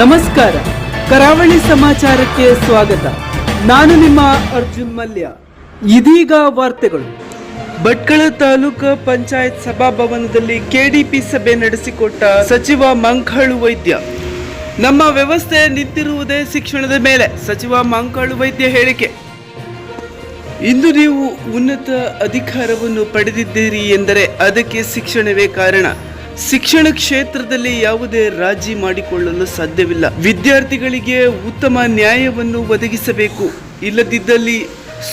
ನಮಸ್ಕಾರ. ಕರಾವಳಿ ಸಮಾಚಾರಕ್ಕೆ ಸ್ವಾಗತ. ನಾನು ನಿಮ್ಮ ಅರ್ಜುನ್ ಮಲ್ಯ. ಇದೀಗ ವಾರ್ತೆಗಳು. ಭಟ್ಕಳ ತಾಲೂಕು ಪಂಚಾಯತ್ ಸಭಾಭವನದಲ್ಲಿ ಕೆಡಿಪಿ ಸಭೆ ನಡೆಸಿಕೊಟ್ಟ ಸಚಿವ ಮಂಕಾಳು ವೈದ್ಯ. ನಮ್ಮ ವ್ಯವಸ್ಥೆ ನಿಂತಿರುವುದೇ ಶಿಕ್ಷಣದ ಮೇಲೆ, ಸಚಿವ ಮಂಕಾಳು ವೈದ್ಯ ಹೇಳಿಕೆ. ಇಂದು ನೀವು ಉನ್ನತ ಅಧಿಕಾರವನ್ನು ಪಡೆದಿದ್ದೀರಿ ಎಂದರೆ ಅದಕ್ಕೆ ಶಿಕ್ಷಣವೇ ಕಾರಣ. ಶಿಕ್ಷಣ ಕ್ಷೇತ್ರದಲ್ಲಿ ಯಾವುದೇ ರಾಜಿ ಮಾಡಿಕೊಳ್ಳಲು ಸಾಧ್ಯವಿಲ್ಲ. ವಿದ್ಯಾರ್ಥಿಗಳಿಗೆ ಉತ್ತಮ ನ್ಯಾಯವನ್ನು ಒದಗಿಸಬೇಕು. ಇಲ್ಲದಿದ್ದಲ್ಲಿ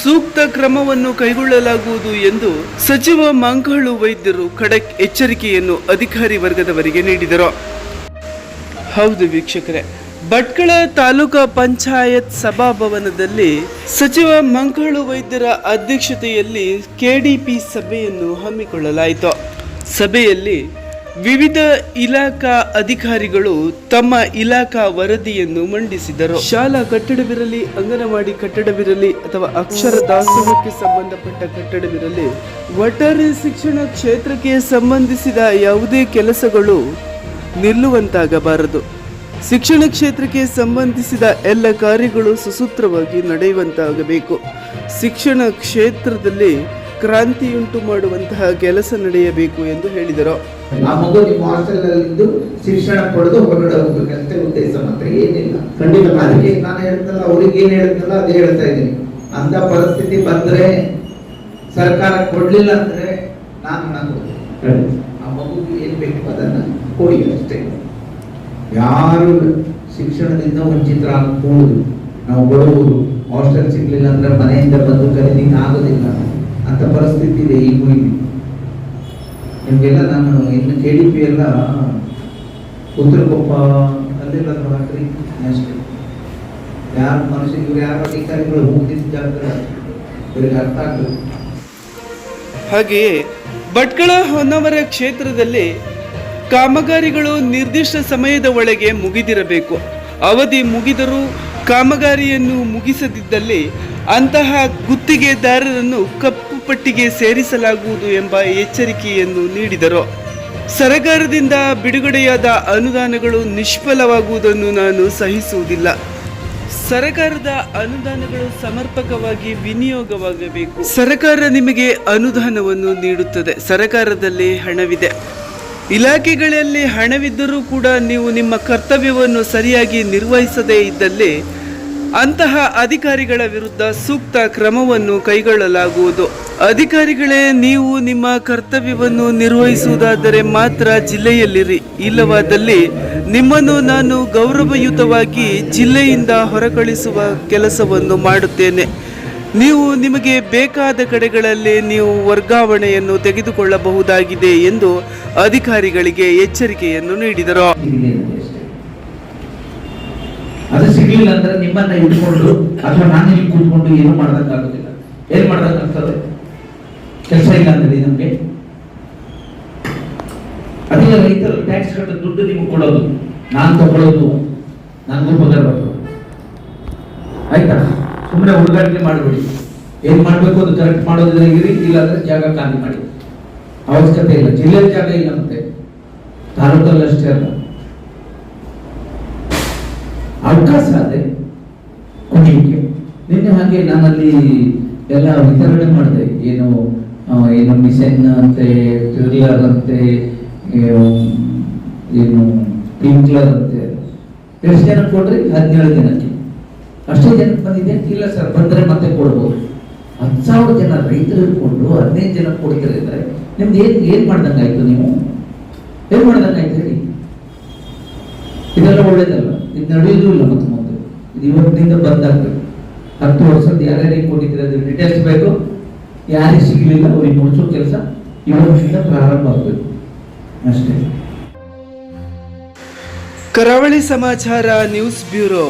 ಸೂಕ್ತ ಕ್ರಮವನ್ನು ಕೈಗೊಳ್ಳಲಾಗುವುದು ಎಂದು ಸಚಿವ ಮಂಗಳು ವೈದ್ಯರು ಖಡಕ್ ಎಚ್ಚರಿಕೆಯನ್ನು ಅಧಿಕಾರಿ ವರ್ಗದವರಿಗೆ ನೀಡಿದರು. ಹೌದು ವೀಕ್ಷಕರೇ, ಭಟ್ಕಳ ತಾಲೂಕಾ ಪಂಚಾಯತ್ ಸಭಾಭವನದಲ್ಲಿ ಸಚಿವ ಮಂಗಳು ವೈದ್ಯರ ಅಧ್ಯಕ್ಷತೆಯಲ್ಲಿ ಕೆಡಿಪಿ ಸಭೆಯನ್ನು ಹಮ್ಮಿಕೊಳ್ಳಲಾಯಿತು. ಸಭೆಯಲ್ಲಿ ವಿವಿಧ ಇಲಾಖಾ ಅಧಿಕಾರಿಗಳು ತಮ್ಮ ಇಲಾಖಾ ವರದಿಯನ್ನು ಮಂಡಿಸಿದರು. ಶಾಲಾ ಕಟ್ಟಡವಿರಲಿ, ಅಂಗನವಾಡಿ ಕಟ್ಟಡವಿರಲಿ ಅಥವಾ ಅಕ್ಷರ ದಾಸೋಹಕ್ಕೆ ಸಂಬಂಧಪಟ್ಟ ಕಟ್ಟಡವಿರಲಿ, ಒಟ್ಟಾರೆ ಶಿಕ್ಷಣ ಕ್ಷೇತ್ರಕ್ಕೆ ಸಂಬಂಧಿಸಿದ ಯಾವುದೇ ಕೆಲಸಗಳು ನಿಲ್ಲುವಂತಾಗಬಾರದು. ಶಿಕ್ಷಣ ಕ್ಷೇತ್ರಕ್ಕೆ ಸಂಬಂಧಿಸಿದ ಎಲ್ಲ ಕಾರ್ಯಗಳು ಸುಸೂತ್ರವಾಗಿ ನಡೆಯುವಂತಾಗಬೇಕು. ಶಿಕ್ಷಣ ಕ್ಷೇತ್ರದಲ್ಲಿ ಕ್ರಾಂತಿಯುಂಟು ಮಾಡುವಂತಹ ಕೆಲಸ ನಡೆಯಬೇಕು ಎಂದು ಹೇಳಿದರು. ಆ ಮಗು ನಿಮ್ಮ ಹಾಸ್ಟೆಲ್ ಇದ್ದು ಶಿಕ್ಷಣ ಪಡೆದು ಹೊರಗಡೆ ಹೋಗ್ಬೇಕಂತ ಉದ್ದೇಶ ಮಾತ್ರ ಏನಿಲ್ಲ. ಖಂಡಿತ. ಅದಕ್ಕೆ ನಾನು ಹೇಳ್ತಲ್ಲ ಅವ್ರಿಗೆ ಏನ್ ಹೇಳ್ತಲ್ಲ ಅದೇ ಹೇಳ್ತಾ ಇದ್ದೀನಿ. ಅಂತ ಪರಿಸ್ಥಿತಿ ಬಂದ್ರೆ ಸರ್ಕಾರ ಕೊಡ್ಲಿಲ್ಲ ಅಂದ್ರೆ ನಾನು ನಾನು ಆ ಮಗುಗೆ ಏನ್ ಬೇಕು ಅದನ್ನ ಕೊಡಿ ಅಷ್ಟೇ. ಯಾರು ಶಿಕ್ಷಣದಿಂದ ವಂಚಿತರಾಗಬಹುದು ನಾವು ಬಡವರು ಹಾಸ್ಟೆಲ್ ಸಿಗ್ಲಿಲ್ಲ ಅಂದ್ರೆ ಮನೆಯಿಂದ ಬಂದು ಕಲೀಲಿಕ್ಕೆ ಆಗೋದಿಲ್ಲ. ಅಂತ ಪರಿಸ್ಥಿತಿ ಇದೆ ಈಗೂ ನಿಮ್ಗೆಲ್ಲ ನಾನು ಇನ್ನು ಕೆ ಡಿ ಪಿ ಎಲ್ಲ ಉತ್ತರಕೊಪ್ಪ ಅಲ್ಲೆಲ್ಲ ಹಾಕ್ರಿ ನೆಕ್ಸ್ಟ್ ಯಾರು ಇವ್ರು ಯಾರು ಅಧಿಕಾರಿಗಳು ಹೋಗಿದ್ದ ಜಾಗದಲ್ಲಿ ಇವ್ರಿಗೆ ಅರ್ಥ ಆಗ್ತದೆ. ಹಾಗೆಯೇ ಭಟ್ಕಳ ಹೊನ್ನವರ ಕ್ಷೇತ್ರದಲ್ಲಿ ಕಾಮಗಾರಿಗಳು ನಿರ್ದಿಷ್ಟ ಸಮಯದ ಒಳಗೆ ಮುಗಿದಿರಬೇಕು. ಅವಧಿ ಮುಗಿದರೂ ಕಾಮಗಾರಿಯನ್ನು ಮುಗಿಸದಿದ್ದಲ್ಲಿ ಅಂತಹ ಗುತ್ತಿಗೆದಾರರನ್ನು ಕಪ್ಪು ಪಟ್ಟಿಗೆ ಸೇರಿಸಲಾಗುವುದು ಎಂಬ ಎಚ್ಚರಿಕೆಯನ್ನು ನೀಡಿದರು. ಸರಕಾರದಿಂದ ಬಿಡುಗಡೆಯಾದ ಅನುದಾನಗಳು ನಿಷ್ಫಲವಾಗುವುದನ್ನು ನಾನು ಸಹಿಸುವುದಿಲ್ಲ. ಸರಕಾರದ ಅನುದಾನಗಳು ಸಮರ್ಪಕವಾಗಿ ವಿನಿಯೋಗವಾಗಬೇಕು. ಸರಕಾರ ನಿಮಗೆ ಅನುದಾನವನ್ನು ನೀಡುತ್ತದೆ. ಸರಕಾರದಲ್ಲಿ ಹಣವಿದೆ. ಇಲಾಖೆಗಳಲ್ಲಿ ಹಣವಿದ್ದರೂ ಕೂಡ ನೀವು ನಿಮ್ಮ ಕರ್ತವ್ಯವನ್ನು ಸರಿಯಾಗಿ ನಿರ್ವಹಿಸದೇ ಇದ್ದಲ್ಲಿ ಅಂತಹ ಅಧಿಕಾರಿಗಳ ವಿರುದ್ಧ ಸೂಕ್ತ ಕ್ರಮವನ್ನು ಕೈಗೊಳ್ಳಲಾಗುವುದು. ಅಧಿಕಾರಿಗಳೇ, ನೀವು ನಿಮ್ಮ ಕರ್ತವ್ಯವನ್ನು ನಿರ್ವಹಿಸುವುದಾದರೆ ಮಾತ್ರ ಜಿಲ್ಲೆಯಲ್ಲಿರಿ. ಇಲ್ಲವಾದಲ್ಲಿ ನಿಮ್ಮನ್ನು ನಾನು ಗೌರವಯುತವಾಗಿ ಜಿಲ್ಲೆಯಿಂದ ಹೊರಕಳಿಸುವ ಕೆಲಸವನ್ನು ಮಾಡುತ್ತೇನೆ. ನೀವು ನಿಮಗೆ ಬೇಕಾದ ಕಡೆಗಳಲ್ಲಿ ನೀವು ವರ್ಗಾವಣೆಯನ್ನು ತೆಗೆದುಕೊಳ್ಳಬಹುದಾಗಿದೆ ಎಂದು ಅಧಿಕಾರಿಗಳಿಗೆ ಎಚ್ಚರಿಕೆಯನ್ನು ನೀಡಿದರು ಸಿಗಲಿ ಅಂತ ಅಷ್ಟೇ ಅದು ಸಿಗ್ಲಿಲ್ಲ ಅಂದ್ರೆ ನಿಮ್ಮನ್ನ ಇಟ್ಕೊಂಡು ಅಥವಾ ನಾನು ಇಲ್ಲಿ ಕೂತ್ಕೊಂಡು ಏನು ಮಾಡೋದಕ್ಕಾಗೋದಿಲ್ಲ ಏನ್ ಮಾಡೋದಕ್ಕಾಗ್ತದೆ ಕೆಲಸ ಇಲ್ಲ ಅಂದ್ರೆ ನಮ್ಗೆ? ಅದೇ ರೈತರು ಟ್ಯಾಕ್ಸ್ ಕಟ್ಟ ದುಡ್ಡು ನಿಮ್ಗೆ ಕೊಡೋದು. ನಾನು ತಗೊಳ್ಳೋದು, ನನಗೂ ಪಗಾರ ಬರ್ತದೆ. ಆಯ್ತಾ? ಸುಮ್ಮನೆ ಹುಡುಗಾಟಿಕೆ ಮಾಡಬೇಡಿ. ಏನ್ ಮಾಡ್ಬೇಕು ಅದು ಕರೆಕ್ಟ್ ಮಾಡೋದ್ರೆ ಇರಿ, ಇಲ್ಲಾಂದ್ರೆ ಜಾಗ ಖಾಲಿ ಮಾಡಿ. ಅವಶ್ಯಕತೆ ಇಲ್ಲ. ಜಿಲ್ಲೆಯಲ್ಲಿ ಜಾಗ ಇಲ್ಲ ಮತ್ತೆ. ತಾಲೂಕಲ್ಲಿ ಅಷ್ಟೇ ಅಲ್ಲ. ಅವಕಾಶ ಅದೇ. ಕೊಡಲಿಕ್ಕೆ ನಿನ್ನೆ ಹಾಗೆ ನಾನಲ್ಲಿ ಎಲ್ಲ ವಿತರಣೆ ಮಾಡಿದೆ. ಏನು ಏನು ಮಿಷನ್ ಅಂತೆ ಟ್ರಿಲ್ಲರ್ ಅಂತೆ, ಏನು ಏನು ಪಿಂಕ್ಲರ್ ಅಂತೆ. ಎಷ್ಟು ಜನ ಕೊಡ್ರಿ? ಹದಿನೇಳು ಜನಕ್ಕೆ. ಅಷ್ಟೇ ಜನ ಬಂದಿದೆ? ಇಲ್ಲ ಸರ್, ಬಂದ್ರೆ ಮತ್ತೆ ಕೊಡ್ಬೋದು. ಹತ್ತು ಸಾವಿರ ಜನ ರೈತರು ಕೊಟ್ಟು ಹದಿನೈದು ಜನ ಕೊಡ್ತಾರೆ ಅಂದ್ರೆ ನಿಮ್ದು ಏನ್, ಏನು ಮಾಡ್ದಂಗಾಯ್ತು ನೀವು? ಏನ್ ಮಾಡ್ದಂಗಾಯ್ತು ಹೇಳಿ? ಇದೆಲ್ಲ ಒಳ್ಳೇದಲ್ಲ ಇದು ನಡೆಯೋದು ಇಲ್ಲ ಮತ್ತೆ ಮುಂದೆ. ಇದು ಇವತ್ತಿನಿಂದ ಬಂದಾಗ್ಬೇಕು ಹತ್ತು ವರ್ಷದ ಯಾರ್ಯಾರಿಗೆ ಕೊಟ್ಟಿದ್ರೆ ಅದ್ರ ಡೀಟೇಲ್ಸ್ ಬೇಕು. ಯಾರಿಗೆ ಸಿಗಲಿಲ್ಲ, ಅವ್ರಿಗೆ ಮುಗಿಸೋ ಕೆಲಸ ಇವತ್ತಿನಿಂದ ಪ್ರಾರಂಭ ಆಗಬೇಕು. ಅಷ್ಟೇ. ಕರಾವಳಿ ಸಮಾಚಾರ ನ್ಯೂಸ್ ಬ್ಯೂರೋ.